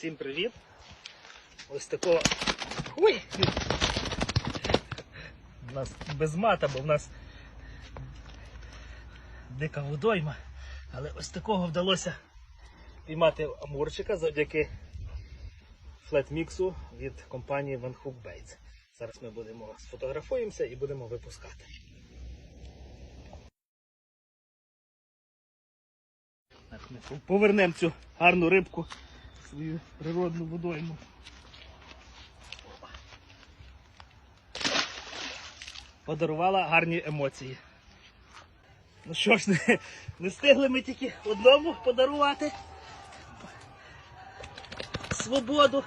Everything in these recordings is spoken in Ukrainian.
Всім привіт! Ось такого. Ой! У нас без мата, бо в нас дика водойма. Але ось такого вдалося піймати амурчика завдяки флетміксу від компанії Van Hook Baits. Зараз ми будемо сфотографуємося і будемо випускати. Повернемо цю гарну рибку свою природну водойму. Подарувала гарні емоції. Ну що ж, не, не встигли ми тільки одному подарувати свободу.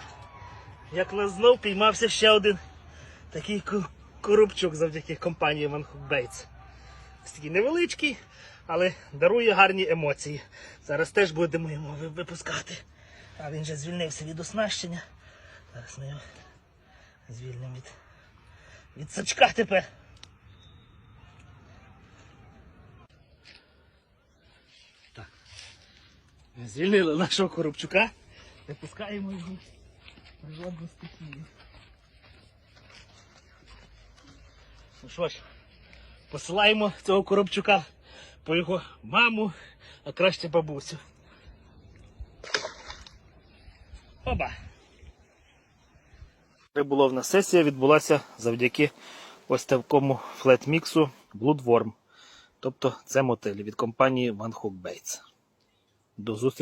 Як нас знов піймався ще один такий коробчук завдяки компанії Hook такий невеличкий, але дарує гарні емоції. Зараз теж будемо йому випускати. А він же звільнився від оснащення. Зараз ми його звільнимо від, від сачка тепер. Так. Звільнили нашого коробчука. Випускаємо його в природну стихію. Ну що ж, посилаємо цього коробчука по його маму, а краще бабусю. Оба. Риболовна сесія відбулася завдяки ось такому флетміксу Bloodworm. Тобто це мотель від компанії Van Hook Baits. До зустрічі.